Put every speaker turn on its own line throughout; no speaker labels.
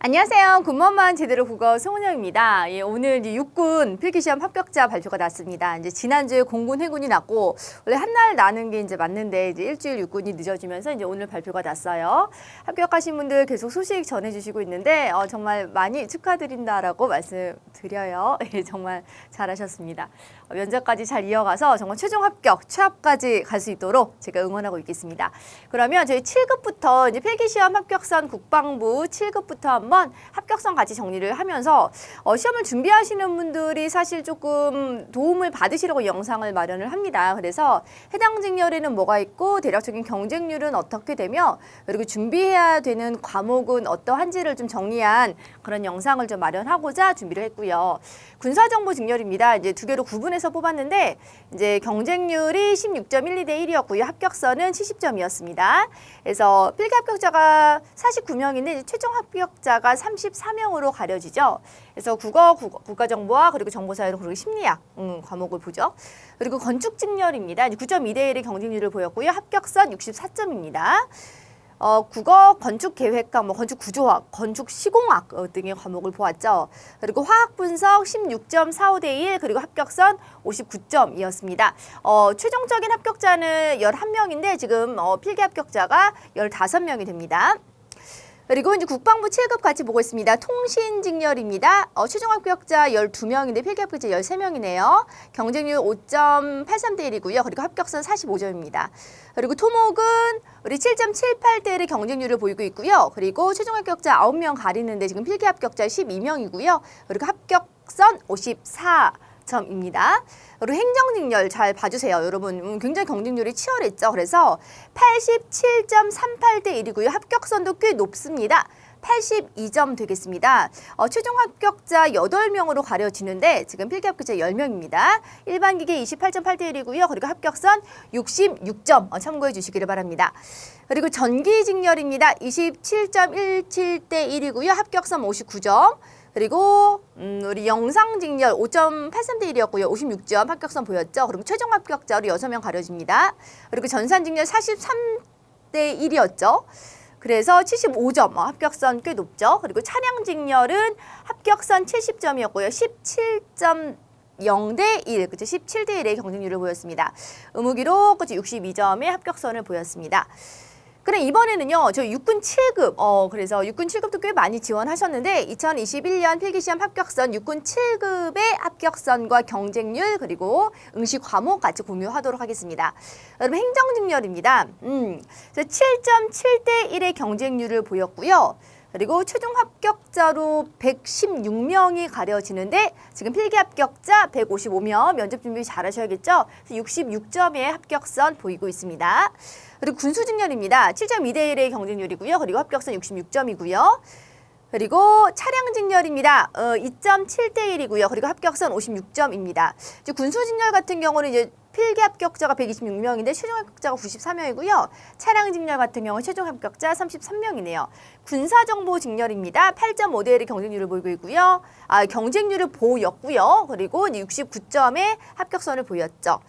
안녕하세요. 군만만 제대로 국어 송은영입니다. 예, 오늘 이제 육군 필기시험 합격자 발표가 났습니다. 이제 지난주에 공군 해군이 났고 원래 한 날 나는 게 이제 맞는데 이제 일주일 육군이 늦어지면서 이제 오늘 발표가 났어요. 합격하신 분들 계속 소식 전해주시고 있는데 어, 정말 많이 축하드린다라고 말씀드려요. 예, 정말 잘하셨습니다. 어, 면접까지 잘 이어가서 정말 최종 합격, 취합까지 갈 수 있도록 제가 응원하고 있겠습니다. 그러면 저희 7급부터 이제 필기시험 합격선 국방부 7급부터 한번 합격선 같이 정리를 하면서 어, 시험을 준비하시는 분들이 사실 조금 도움을 받으시려고 영상을 마련을 합니다. 그래서 해당 직렬에는 뭐가 있고 대략적인 경쟁률은 어떻게 되며 그리고 준비해야 되는 과목은 어떠한지를 좀 정리한 그런 영상을 좀 마련하고자 준비를 했고요. 군사정보 직렬입니다. 이제 두 개로 구분해서 뽑았는데 이제 경쟁률이 16.12 대 1이었고요. 합격선은 70점이었습니다. 그래서 필기 합격자가 49명인데 최종 합격자가 34명으로 가려지죠. 그래서 국어, 국어 국가정보와 그리고 정보사회로 그리고 심리학 음, 과목을 보죠. 그리고 건축 직렬입니다. 9.2 대 1의 경쟁률을 보였고요. 합격선 64점입니다. 어, 국어, 건축 계획학, 뭐 건축 구조학, 건축 시공학 어, 등의 과목을 보았죠. 그리고 화학 분석 16.45대 1 그리고 합격선 59점이었습니다. 어, 최종적인 합격자는 11명인데 지금 어, 필기 합격자가 15명이 됩니다. 그리고 이제 국방부 7급 같이 보고 있습니다. 통신 직렬입니다. 어, 최종 합격자 12명인데 필기 합격자 13명이네요. 경쟁률 5.83대 1이고요. 그리고 합격선 45점입니다. 그리고 토목은 우리 7.78대 1의 경쟁률을 보이고 있고요. 그리고 최종 합격자 9명 가리는데 지금 필기 합격자 12명이고요. 그리고 합격선 54. 점입니다. 그리고 행정직렬 잘 봐주세요. 여러분 음, 굉장히 경쟁률이 치열했죠. 그래서 87.38대 1이고요. 합격선도 꽤 높습니다. 82점 되겠습니다. 어, 최종 합격자 8명으로 가려지는데 지금 필기 합격자 10명입니다. 일반 기계 28.8대 1이고요. 그리고 합격선 66점 어, 참고해 주시기를 바랍니다. 그리고 전기 직렬입니다. 27.17대 1이고요. 합격선 59점. 그리고 음, 우리 영상 직렬 5.83대 1이었고요. 56점 합격선 보였죠. 그리고 최종 합격자로 6명 가려집니다. 그리고 전산 직렬 43대 1이었죠. 그래서 75점 어, 합격선 꽤 높죠. 그리고 차량 직렬은 합격선 70점이었고요. 17점 0대 1, 그죠? 17대 1의 경쟁률을 보였습니다. 의무기로 그죠? 62점의 합격선을 보였습니다. 그래 이번에는요 저 육군 7급 어 그래서 육군 7급도 꽤 많이 지원하셨는데 2021년 필기 시험 합격선 육군 7급의 합격선과 경쟁률 그리고 응시 과목 같이 공유하도록 하겠습니다. 여러분 행정직렬입니다. 음, 7.7대 1의 경쟁률을 보였고요. 그리고 최종 합격자로 116명이 가려지는데 지금 필기 합격자 155명 면접 준비 잘 하셔야겠죠? 66점의 합격선 보이고 있습니다. 그리고 군수직렬입니다. 7.2대 1의 경쟁률이고요. 그리고 합격선 66점이고요. 그리고 차량 직렬입니다. 어, 2.7대 1이고요. 그리고 합격선 56점입니다. 이제 군수 직렬 같은 경우는 이제 필기 합격자가 126명인데 최종 합격자가 94명이고요. 차량 직렬 같은 경우 최종 합격자 33명이네요. 군사 정보 직렬입니다. 8.5대 1의 경쟁률을 보이고 있고요. 아, 경쟁률을 보였고요. 그리고 이제 69점의 합격선을 보였죠.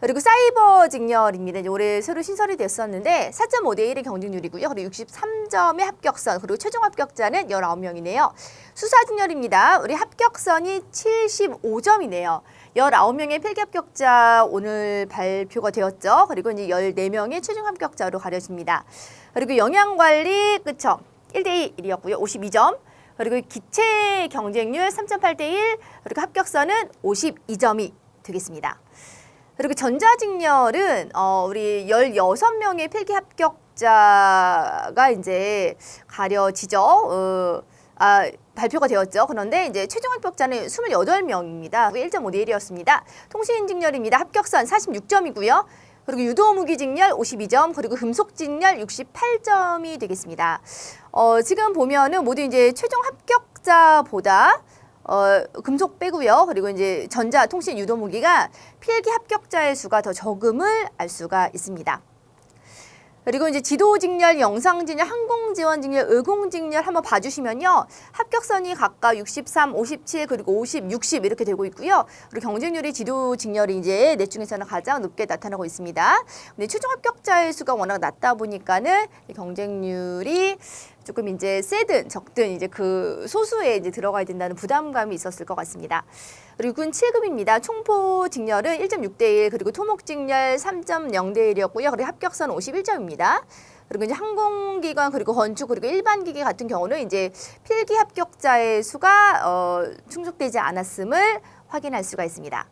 그리고 사이버 직렬입니다. 올해 새로 신설이 됐었는데 4.5대 1의 경쟁률이고요. 그리고 63점의 합격선, 그리고 최종 합격자는 19명이네요. 수사 직렬입니다. 우리 합격선이 75점이네요. 19명의 필기 합격자 오늘 발표가 되었죠. 그리고 이제 14명의 최종 합격자로 가려집니다. 그리고 영양관리, 그쵸. 1대 1이었고요. 52점. 그리고 기체 경쟁률 3.8대 1, 그리고 합격선은 52점이 되겠습니다. 그리고 전자직렬은 어 우리 16명의 필기 합격자가 이제 가려지죠. 어, 아, 발표가 되었죠. 그런데 이제 최종 합격자는 28명입니다. 1.5대 1이었습니다. 통신직렬입니다. 합격선 46점이고요. 그리고 유도무기 직렬 52점, 그리고 금속 직렬 68점이 되겠습니다. 어, 지금 보면은 모두 이제 최종 합격자보다 어, 금속 빼고요. 그리고 이제 전자 통신 유도 무기가 필기 합격자의 수가 더 적음을 알 수가 있습니다. 그리고 이제 지도 직렬, 영상 직렬, 항공 지원 직렬, 의공 직렬 한번 봐주시면요. 합격선이 각각 63, 57, 그리고 50, 60 이렇게 되고 있고요. 그리고 경쟁률이 지도 직렬이 이제 넷 중에서는 가장 높게 나타나고 있습니다. 근데 최종 합격자의 수가 워낙 낮다 보니까는 이 경쟁률이 조금 이제 세든 적든 이제 그 소수에 이제 들어가야 된다는 부담감이 있었을 것 같습니다. 그리고 군 7급입니다. 총포 직렬은 1.6대 1 그리고 토목 직렬 3.0대 1이었고요. 그리고 합격선 51점입니다. 그리고 이제 항공기관 그리고 건축 그리고 일반 기계 같은 경우는 이제 필기 합격자의 수가 어, 충족되지 않았음을 확인할 수가 있습니다.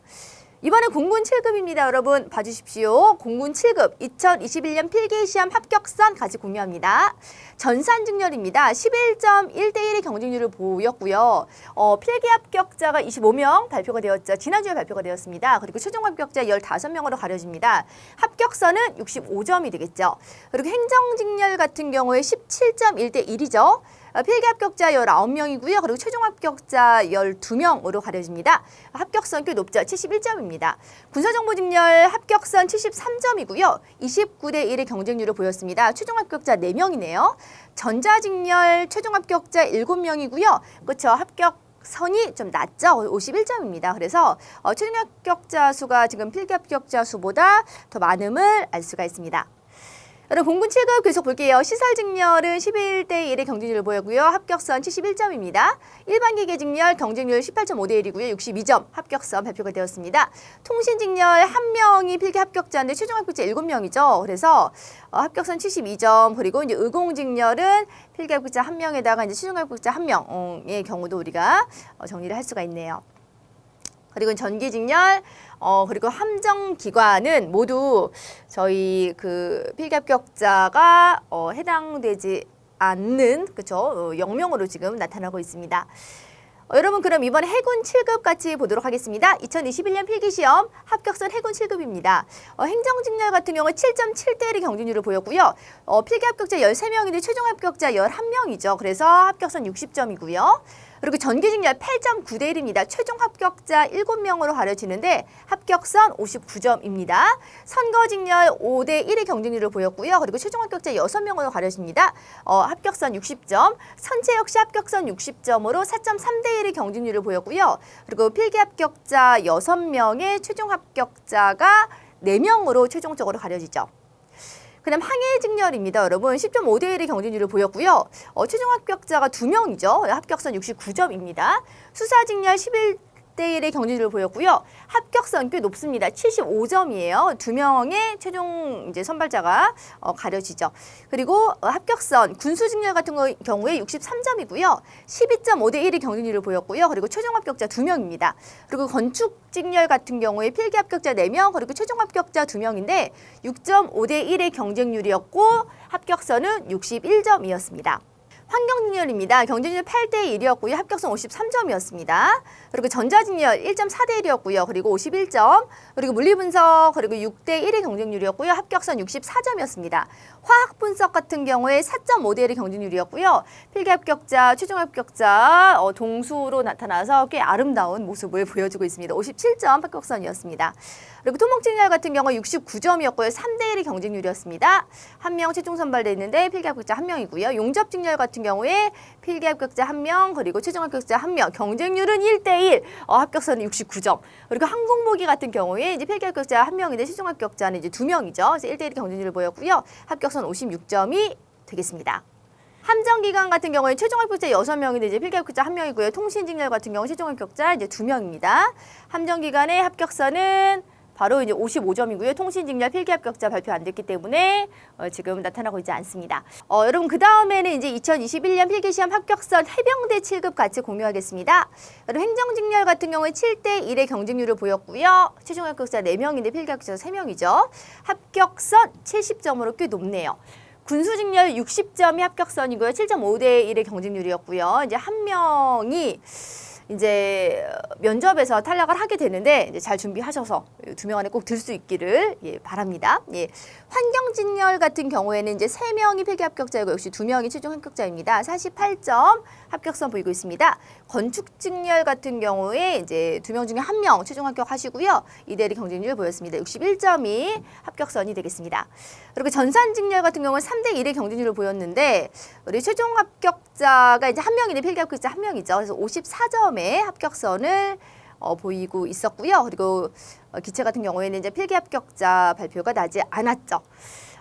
이번에 공군 7급입니다. 여러분 봐주십시오. 공군 7급 2021년 필기시험 합격선 같이 공유합니다. 전산직렬입니다. 11.1대1의 경쟁률을 보였고요. 어, 필기 합격자가 25명 발표가 되었죠. 지난주에 발표가 되었습니다. 그리고 최종 합격자 15명으로 가려집니다. 합격선은 65점이 되겠죠. 그리고 행정직렬 같은 경우에 17.1대 1이죠. 어, 필기 합격자 19명이고요. 그리고 최종 합격자 12명으로 가려집니다. 합격선 꽤 높죠. 71점입니다. 군사정보직렬 합격선 73점이고요. 29대 1의 경쟁률을 보였습니다. 최종 합격자 4명이네요. 전자직렬 최종 합격자 7명이고요. 그렇죠. 합격 선이 좀 낮죠. 51점입니다. 그래서 어, 최종 합격자 수가 지금 필기 합격자 수보다 더 많음을 알 수가 있습니다. 여러분 공군 7급 계속 볼게요. 시설 직렬은 11대 1의 경쟁률을 보였고요. 합격선 71점입니다. 일반 기계 직렬 경쟁률 18.5대 1이고요. 62점 합격선 발표가 되었습니다. 통신 직렬 한 명이 필기 합격자인데 최종 합격자 7명이죠. 그래서 어, 합격선 72점 그리고 이제 의공 직렬은 필기 합격자 한 명에다가 이제 최종 합격자 한 명의 경우도 우리가 어, 정리를 할 수가 있네요. 그리고 전기직렬 어 그리고 함정기관은 모두 저희 그 필기합격자가 어 해당되지 않는 그쵸 어, 영명으로 지금 나타나고 있습니다. 어, 여러분 그럼 이번 해군 7급 같이 보도록 하겠습니다. 2021년 필기시험 합격선 해군 7급입니다. 어, 행정직렬 같은 경우 7.7대 1의 경쟁률을 보였고요. 어, 필기 합격자 13명인데 최종 합격자 11명이죠. 그래서 합격선 60점이고요. 그리고 전기직렬 8.9대 1입니다. 최종 합격자 7명으로 가려지는데 합격선 59점입니다. 선거직렬 5대 1의 경쟁률을 보였고요. 그리고 최종 합격자 6명으로 가려집니다. 어, 합격선 60점. 선체 역시 합격선 60점으로 4.3대 1의 경쟁률을 보였고요. 그리고 필기 합격자 6명의 최종 합격자가 4명으로 최종적으로 가려지죠. 그다음 항해 직렬입니다. 여러분 10.5대 1의 경쟁률을 보였고요. 어, 최종 합격자가 2명이죠. 합격선 69점입니다. 수사 직렬 11 대 1의 경쟁률을 보였고요. 합격선 꽤 높습니다. 75점이에요. 두 명의 최종 이제 선발자가 어, 가려지죠. 그리고 어, 합격선 군수 직렬 같은 거, 경우에 63점이고요. 12.5대 1의 경쟁률을 보였고요. 그리고 최종 합격자 두 명입니다. 그리고 건축 직렬 같은 경우에 필기 합격자 4명, 그리고 최종 합격자 2명인데 6.5대 1의 경쟁률이었고 합격선은 61점이었습니다. 환경직렬입니다. 경쟁률 8대 1이었고요. 합격선 53점이었습니다. 그리고 전자직렬 1.4대 1이었고요. 그리고 51점. 그리고 물리분석 그리고 6대 1의 경쟁률이었고요. 합격선 64점이었습니다. 화학분석 같은 경우에 4.5대 1의 경쟁률이었고요. 필기 합격자, 최종 합격자 어, 동수로 나타나서 꽤 아름다운 모습을 보여주고 있습니다. 57점 합격선이었습니다. 그리고 토목직렬 같은 경우 69점이었고요. 3대 1의 경쟁률이었습니다. 한 명 최종 선발돼 있는데 필기 합격자 한 명이고요. 용접직렬 같은 경우에 필기 합격자 한 명, 그리고 최종 합격자 한 명. 경쟁률은 1대 1. 어, 합격선은 69점. 그리고 항공모기 같은 경우에 이제 필기 합격자 한 명인데 최종 합격자는 이제 두 명이죠. 그래서 1대 1 경쟁률을 보였고요. 합격선 56점이 되겠습니다. 함정기관 같은 경우에 최종 합격자 6명인데 이제 필기 합격자 1명이고요. 통신직렬 같은 경우 최종 합격자 이제 2명입니다. 함정기관의 합격선은 바로 이제 55점이고요. 통신직렬 필기 합격자 발표 안 됐기 때문에 어, 지금 나타나고 있지 않습니다. 어, 여러분 그 다음에는 이제 2021년 필기시험 합격선 해병대 7급 같이 공유하겠습니다. 여러분 행정직렬 같은 경우에 7대 1의 경쟁률을 보였고요. 최종 합격자 4명인데 필기 합격자 3명이죠. 합격선 70점으로 꽤 높네요. 군수직렬 60점이 합격선이고요. 7.5대 1의 경쟁률이었고요. 이제 한 명이 이제 면접에서 탈락을 하게 되는데 이제 잘 준비하셔서 두 명 안에 꼭 들 수 있기를 예, 바랍니다. 예. 환경직렬 같은 경우에는 이제 세 명이 필기 합격자이고 역시 두 명이 최종 합격자입니다. 48점 합격선 보이고 있습니다. 건축직렬 같은 경우에 이제 두 명 중에 한 명 최종 합격하시고요. 이대리 경쟁률 보였습니다. 61점이 합격선이 되겠습니다. 그리고 전산직렬 같은 경우는 3대 1의 경쟁률을 보였는데 우리 최종 합격자가 이제 한 명인데 필기 합격자 한 명이죠. 그래서 54점 의 합격선을 어, 보이고 있었고요. 그리고 어, 기체 같은 경우에는 이제 필기 합격자 발표가 나지 않았죠.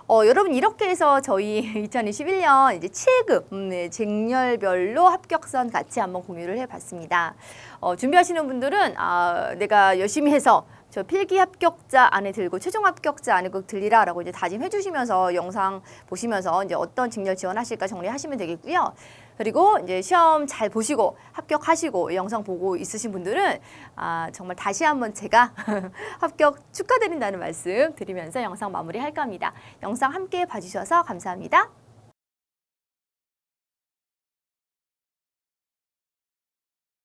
어, 여러분 이렇게 해서 저희 2021년 이제 7급 음, 네, 쟁렬별로 합격선 같이 한번 공유를 해봤습니다. 어, 준비하시는 분들은 아, 내가 열심히 해서 저 필기 합격자 안에 들고 최종 합격자 안에 꼭 들리라라고 이제 다짐해 주시면서 영상 보시면서 이제 어떤 직렬 지원하실까 정리하시면 되겠고요. 그리고 이제 시험 잘 보시고 합격하시고 영상 보고 있으신 분들은 아, 정말 다시 한번 제가 합격 축하드린다는 말씀 드리면서 영상 마무리할까 합니다. 영상 함께 봐주셔서 감사합니다.